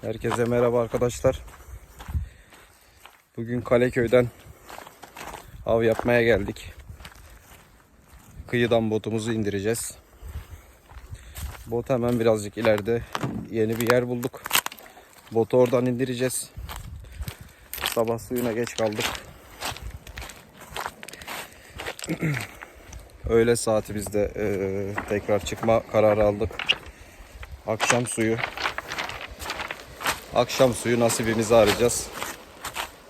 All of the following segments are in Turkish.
Herkese merhaba arkadaşlar. Bugün Kaleköy'den av yapmaya geldik. Kıyıdan botumuzu indireceğiz. Bot hemen birazcık ileride yeni bir yer bulduk. Botu oradan indireceğiz. Sabah suyuna geç kaldık. Öğle saati bizde eee, tekrar çıkma kararı aldık. Akşam suyu Akşam suyu nasibimizi arayacağız.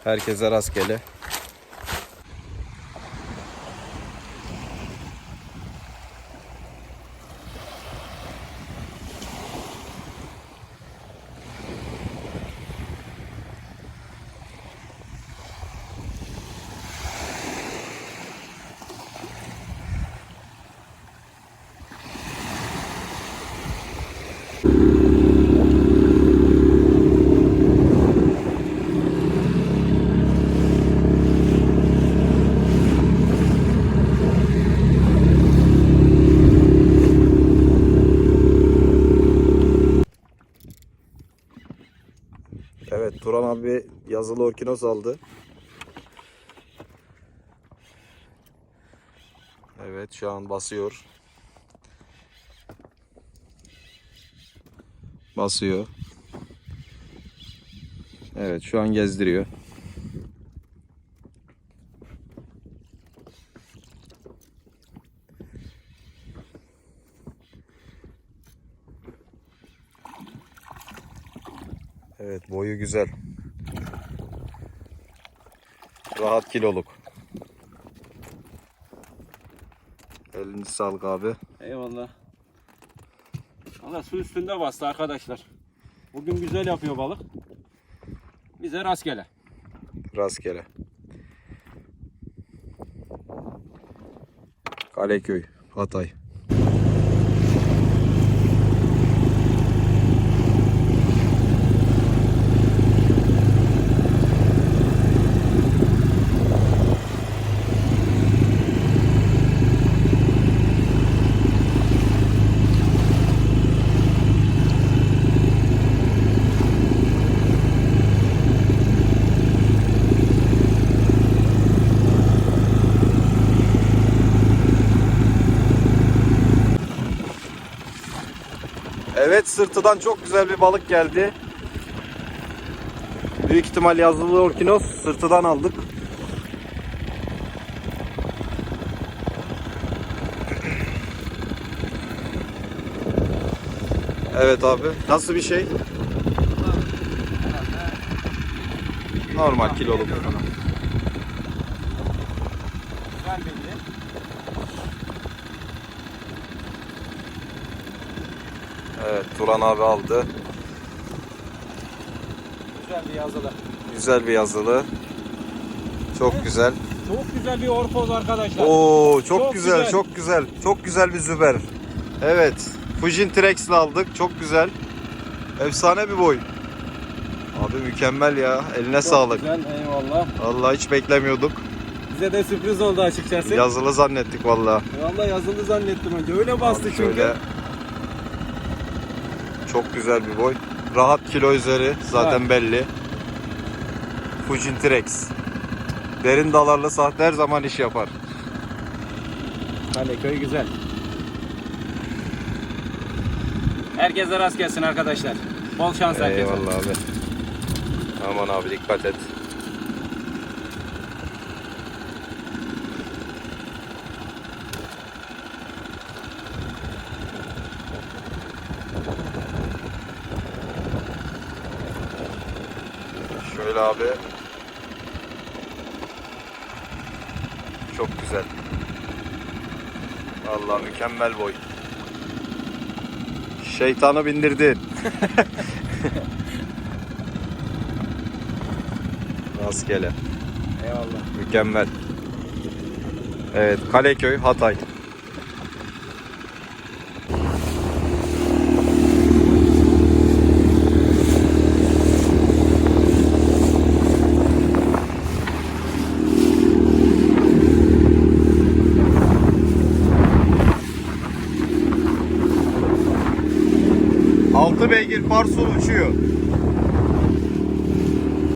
Herkese rastgele. Evet Turan abi yazılı orkinos aldı. Evet şu an basıyor. Basıyor. Evet şu an gezdiriyor. Evet boyu güzel. Rahat kiloluk. Elini sağlık abi. Eyvallah. Valla su üstünde bastı arkadaşlar. Bugün güzel yapıyor balık. Bize rastgele. Rastgele. Kaleköy, Hatay. Evet sırtıdan çok güzel bir balık geldi. Büyük ihtimal yazılı orkinos sırtıdan aldık. Evet abi. Nasıl bir şey? Normal kiloluk. Güzel belli. Evet Turan abi aldı. Güzel bir yazılı. Güzel bir yazılı. Çok güzel. Çok güzel bir orpoz arkadaşlar. Oo çok, Çok güzel, güzel. çok güzel. Çok güzel bir züber. Evet. Fujin Trex'le aldık. Çok güzel. Efsane bir boy. Abi mükemmel ya. Eline Çok sağlık. Güzel eyvallah. Vallahi hiç beklemiyorduk. Bize de sürpriz oldu açıkçası. Yazılı zannettik vallahi. Vallahi yazılı zannettim önce. Öyle bastı Abi çünkü. şöyle. Çok güzel bir boy. Rahat kilo üzeri zaten Evet. belli. Fujin Trex. Derin dalarlı sahte her zaman iş yapar. Kaleköy güzel. Herkese rast gelsin arkadaşlar. Bol şans herkese. Eyvallah abi. Aman abi dikkat et. Şöyle abi. Çok güzel. Allah mükemmel boy. Şeytanı bindirdin. Rastgele. Eyvallah. Mükemmel. Evet, Kaleköy, Hatay. Altı beygir parsul uçuyor.